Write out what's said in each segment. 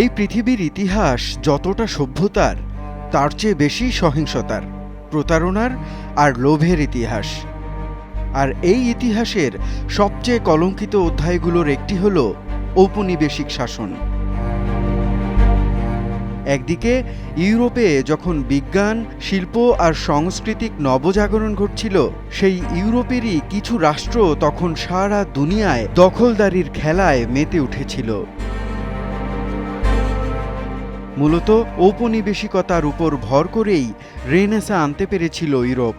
এই পৃথিবীর ইতিহাস যতটা সভ্যতার, তার চেয়ে বেশি সহিংসতার, প্রতারণার আর লোভের ইতিহাস। আর এই ইতিহাসের সবচেয়ে কলঙ্কিত অধ্যায়গুলোর একটি হল ঔপনিবেশিক শাসন। একদিকে ইউরোপে যখন বিজ্ঞান, শিল্প আর সাংস্কৃতিক নবজাগরণ ঘটছিল, সেই ইউরোপেরই কিছু রাষ্ট্র তখন সারা দুনিয়ায় দখলদারির খেলায় মেতে উঠেছিল। মূলত ঔপনিবেশিকতার উপর ভর করেই রেনেসা আনতে পেরেছিল ইউরোপ।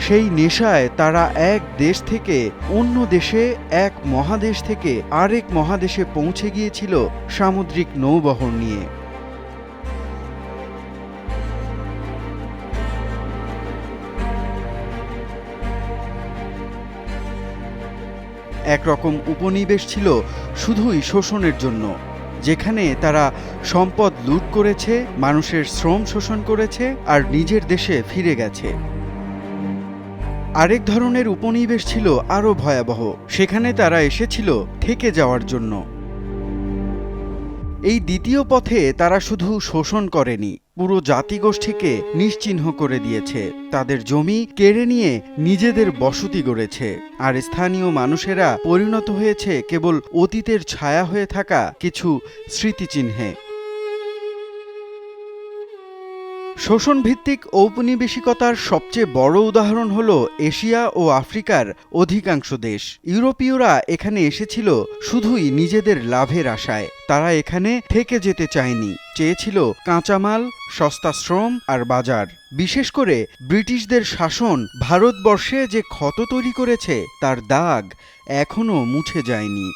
সেই নেশায় তারা এক দেশ থেকে অন্য দেশে, এক মহাদেশ থেকে আরেক মহাদেশে পৌঁছে গিয়েছিল সামুদ্রিক নৌবহর নিয়ে। একরকম উপনিবেশ ছিল শুধুই শোষণের জন্য। যেখানে তারা সম্পদ লুট করেছে, মানুষের শ্রম শোষণ করেছে আর নিজের দেশে ফিরে গেছে। আরেক ধরনের উপনিবেশ ছিল আরও ভয়াবহ। সেখানে তারা এসেছিল থেকে যাওয়ার জন্য। এই দ্বিতীয় পথে তারা শুধু শোষণ করেনি, পুরো জাতিগোষ্ঠীকে নিশ্চিহ্ন করে দিয়েছে। তাদের জমি কেড়ে নিয়ে নিজেদের বসতি গড়েছে। আর স্থানীয় মানুষেরা পরিণত হয়েছে কেবল অতীতের ছায়া হয়ে থাকা কিছু স্মৃতিচিহ্নে। শোষণভিত্তিক ঔপনিবেশিকতার সবচেয়ে বড় উদাহরণ হল এশিয়া ও আফ্রিকার অধিকাংশ দেশ। ইউরোপীয়রা এখানে এসেছিল শুধুই নিজেদের লাভের আশায়। তারা এখানে থেকে যেতে চায়নি, চেয়েছিল কাঁচামাল, সস্তা শ্রম আর বাজার। বিশেষ করে ব্রিটিশদের শাসন ভারতবর্ষে যে ক্ষত তৈরি করেছে, তার দাগ এখনও মুছে যায়নি।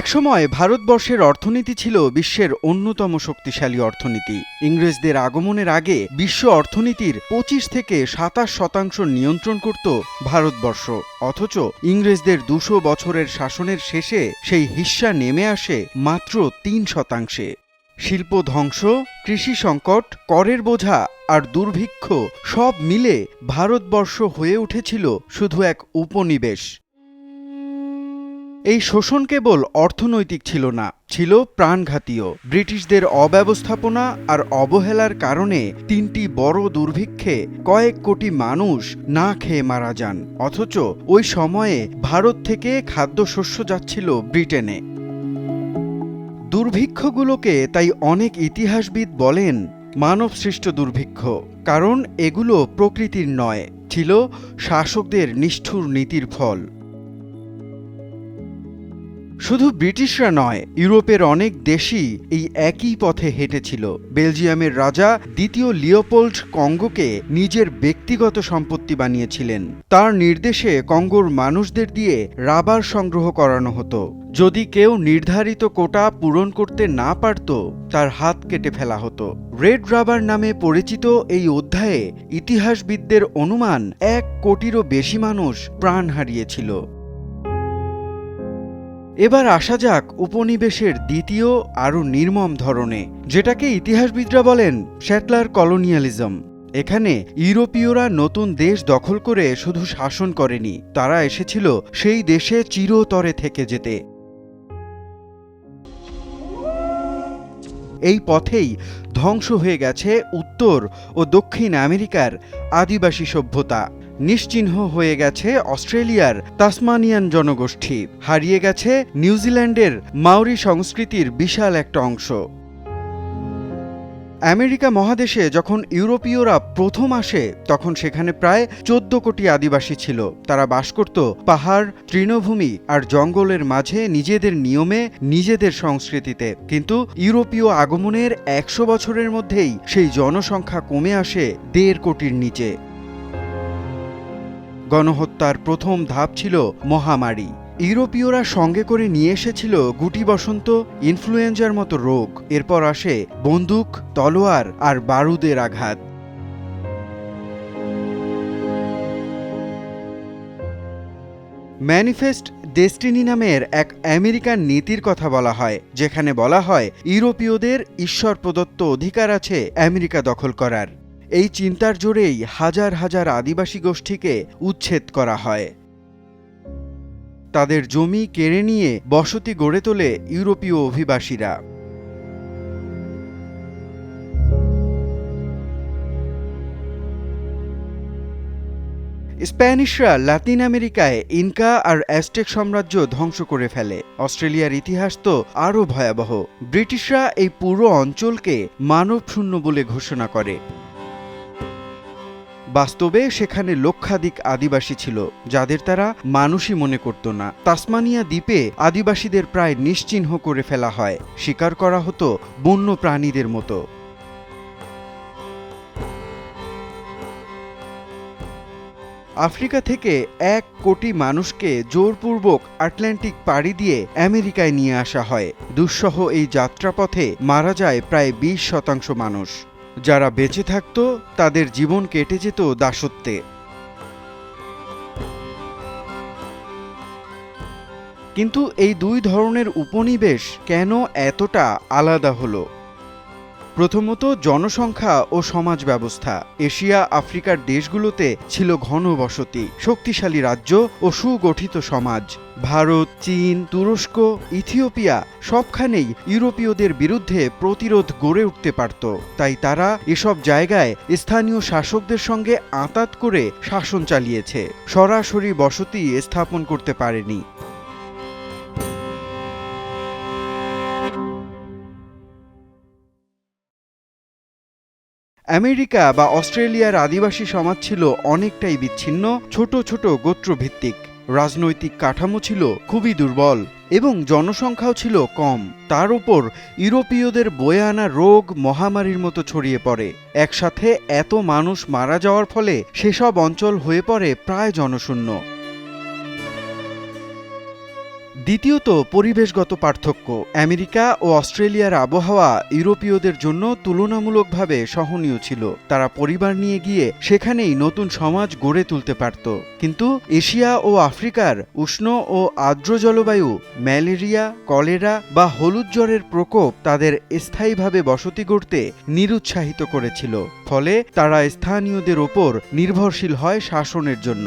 একসময় ভারতবর্ষের অর্থনীতি ছিল বিশ্বের অন্যতম শক্তিশালী অর্থনীতি। ইংরেজদের আগমনের আগে বিশ্ব অর্থনীতির পঁচিশ থেকে সাতাশ শতাংশ নিয়ন্ত্রণ করত ভারতবর্ষ। অথচ ইংরেজদের দুশো বছরের শাসনের শেষে সেই হিস্সা নেমে আসে মাত্র তিন শতাংশে। শিল্প ধ্বংস, কৃষি সংকট, করের বোঝা আর দুর্ভিক্ষ সব মিলে ভারতবর্ষ হয়ে উঠেছিল শুধু এক উপনিবেশ। এই শোষণ কেবল অর্থনৈতিক ছিল না, ছিল প্রাণঘাতীয়। ব্রিটিশদের অব্যবস্থাপনা আর অবহেলার কারণে তিনটি বড় দুর্ভিক্ষে কয়েক কোটি মানুষ না খেয়ে মারা যান, অথচ ওই সময়ে ভারত থেকে খাদ্যশস্য যাচ্ছিল ব্রিটেনে। দুর্ভিক্ষগুলোকে তাই অনেক ইতিহাসবিদ বলেন মানবসৃষ্ট দুর্ভিক্ষ, কারণ এগুলো প্রকৃতির নয়, ছিল শাসকদের নিষ্ঠুর নীতির ফল। শুধু ব্রিটিশরা নয়, ইউরোপের অনেক দেশই এই একই পথে হেঁটেছিল। বেলজিয়ামের রাজা দ্বিতীয় লিওপোল্ড কঙ্গোকে নিজের ব্যক্তিগত সম্পত্তি বানিয়েছিলেন। তার নির্দেশে কঙ্গোর মানুষদের দিয়ে রাবার সংগ্রহ করানো হতো। যদি কেউ নির্ধারিত কোটা পূরণ করতে না পারত, তার হাত কেটে ফেলা হতো। রেড রাবার নামে পরিচিত এই অধ্যায়ে ইতিহাসবিদদের অনুমান এক কোটিরও বেশি মানুষ প্রাণ হারিয়েছিল। এবার আসা যাক উপনিবেশের দ্বিতীয় আরও নির্মম ধরনে, যেটাকে ইতিহাসবিদরা বলেন শ্যাটলার কলোনিয়ালিজম। এখানে ইউরোপীয়রা নতুন দেশ দখল করে শুধু শাসন করেনি, তারা এসেছিল সেই দেশে চিরতরে থেকে যেতে। এই পথেই ধ্বংস হয়ে গেছে উত্তর ও দক্ষিণ আমেরিকার আদিবাসী সভ্যতা। নিশ্চিহ্ন হয়ে গেছে অস্ট্রেলিয়ার তাসমানিয়ান জনগোষ্ঠী। হারিয়ে গেছে নিউজিল্যান্ডের মাউরি সংস্কৃতির বিশাল একটা অংশ। আমেরিকা মহাদেশে যখন ইউরোপীয়রা প্রথম আসে, তখন সেখানে প্রায় চোদ্দ কোটি আদিবাসী ছিল। তারা বাস করত পাহাড়, তৃণভূমি আর জঙ্গলের মাঝে নিজেদের নিয়মে, নিজেদের সংস্কৃতিতে। কিন্তু ইউরোপীয় আগমনের একশো বছরের মধ্যেই সেই জনসংখ্যা কমে আসে দেড় কোটির নিচে। গণহত্যার প্রথম ধাপ ছিল মহামারী। ইউরোপীয়রা সঙ্গে করে নিয়ে এসেছিল গুটি বসন্ত ইনফ্লুয়েঞ্জার মতো রোগ। এরপর আসে বন্দুক, তলোয়ার আর বারুদের আঘাত। ম্যানিফেস্ট ডেস্টিনি নামের এক আমেরিকান নীতির কথা বলা হয়, যেখানে বলা হয়, ইউরোপীয়দের ঈশ্বর প্রদত্ত অধিকার আছে আমেরিকা দখল করার। এই চিন্তার জোরেই হাজার হাজার আদিবাসী গোষ্ঠীকে উচ্ছেদ করা হয়। তাদের জমি কেড়ে নিয়ে বসতি গড়ে তোলে ইউরোপীয় অভিবাসীরা। স্প্যানিশরা লাতিন আমেরিকায় ইনকা আর অ্যাস্টেক সাম্রাজ্য ধ্বংস করে ফেলে। অস্ট্রেলিয়ার ইতিহাস তো আরও ভয়াবহ। ব্রিটিশরা এই পুরো অঞ্চলকে মানবশূন্য বলে ঘোষণা করে। বাস্তবে সেখানে লক্ষাধিক আদিবাসী ছিল, যাদের তারা মানুষই মনে করত না। তাসমানিয়া দ্বীপে আদিবাসীদের প্রায় নিশ্চিহ্ন করে ফেলা হয়। শিকার করা হতো বন্য প্রাণীদের মতো। আফ্রিকা থেকে এক কোটি মানুষকে জোরপূর্বক আটলান্টিক পাড়ি দিয়ে আমেরিকায় নিয়ে আসা হয়। দুঃসহ এই যাত্রাপথে মারা যায় প্রায় বিশ শতাংশ মানুষ। যারা বেঁচে থাকত, তাদের জীবন কেটে যেত দাসত্বে। কিন্তু এই দুই ধরনের উপনিবেশ কেন এতটা আলাদা হলো? প্রথমত জনসংখ্যা ও সমাজ ব্যবস্থা। এশিয়া, আফ্রিকার দেশগুলোতে ছিল ঘন বসতি শক্তিশালী রাজ্য ও সুগঠিত সমাজ। ভারত, চীন, তুরস্ক, ইথিওপিয়া সবখানেই ইউরোপীয়দের বিরুদ্ধে প্রতিরোধ গড়ে উঠতে পারত। তাই তারা এসব জায়গায় স্থানীয় শাসকদের সঙ্গে আঁতাত করে শাসন চালিয়েছে। সরাসরি বসতি স্থাপন করতে পারেনি। আমেরিকা বা অস্ট্রেলিয়ার আদিবাসী সমাজ ছিল অনেকটাই বিচ্ছিন্ন, ছোট ছোট গোত্রভিত্তিক। রাজনৈতিক কাঠামো ছিল খুবই দুর্বল এবং জনসংখ্যাও ছিল কম। তার উপর ইউরোপীয়দের বয়ে আনা রোগ মহামারীর মতো ছড়িয়ে পড়ে। একসাথে এত মানুষ মারা যাওয়ার ফলে সেসব অঞ্চল হয়ে পড়ে প্রায় জনশূন্য। দ্বিতীয়ত পরিবেশগত পার্থক্য। আমেরিকা ও অস্ট্রেলিয়ার আবহাওয়া ইউরোপীয়দের জন্য তুলনামূলকভাবে সহনীয় ছিল। তারা পরিবার নিয়ে গিয়ে সেখানেই নতুন সমাজ গড়ে তুলতে পারত। কিন্তু এশিয়া ও আফ্রিকার উষ্ণ ও আর্দ্র জলবায়ু, ম্যালেরিয়া, কলেরা বা হলুদ জ্বরের প্রকোপ তাদের স্থায়ীভাবে বসতি গড়তে নিরুৎসাহিত করেছিল। ফলে তারা স্থানীয়দের ওপর নির্ভরশীল হয় শাসনের জন্য।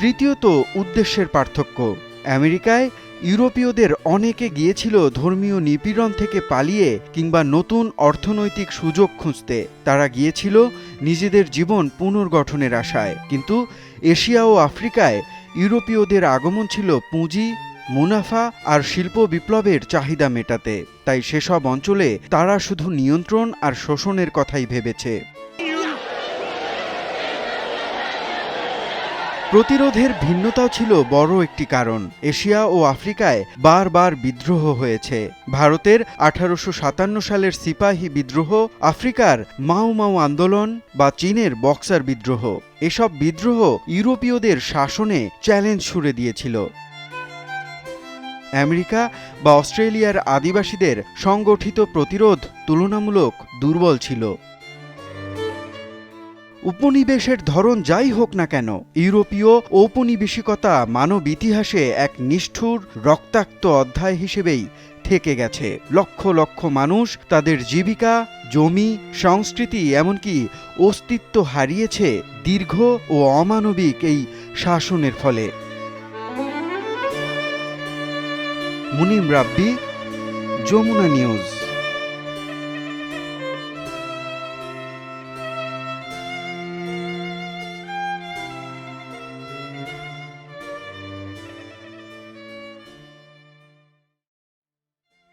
তৃতীয়ত উদ্দেশ্যের পার্থক্য। আমেরিকায় ইউরোপীয়দের অনেকে গিয়েছিল ধর্মীয় নিপীড়ন থেকে পালিয়ে কিংবা নতুন অর্থনৈতিক সুযোগ খুঁজতে। তারা গিয়েছিল নিজেদের জীবন পুনর্গঠনের আশায়। কিন্তু এশিয়া ও আফ্রিকায় ইউরোপীয়দের আগমন ছিল পুঁজি, মুনাফা আর শিল্প বিপ্লবের চাহিদা মেটাতে। তাই সেসব অঞ্চলে তারা শুধু নিয়ন্ত্রণ আর শোষণের কথাই ভেবেছে। প্রতিরোধের ভিন্নতাও ছিল বড় একটি কারণ। এশিয়া ও আফ্রিকায় বারবার বিদ্রোহ হয়েছে। ভারতের আঠারোশো সাতান্ন সালের সিপাহী বিদ্রোহ, আফ্রিকার মাও মাও আন্দোলন বা চীনের বক্সার বিদ্রোহ, এসব বিদ্রোহ ইউরোপীয়দের শাসনে চ্যালেঞ্জ ছুড়ে দিয়েছিল। আমেরিকা বা অস্ট্রেলিয়ার আদিবাসীদের সংগঠিত প্রতিরোধ তুলনামূলক দুর্বল ছিল। উপনিবেশের ধরন যাই হোক না কেন, ইউরোপীয় ঔপনিবেশিকতা মানব ইতিহাসে এক নিষ্ঠুর রক্তাক্ত অধ্যায় হিসেবেই থেকে গেছে। লক্ষ লক্ষ মানুষ তাদের জীবিকা, জমি, সংস্কৃতি এমনকি অস্তিত্ব হারিয়েছে দীর্ঘ ও অমানবিক এই শাসনের ফলে। মুনিম রাব্বি, যমুনা নিউজ।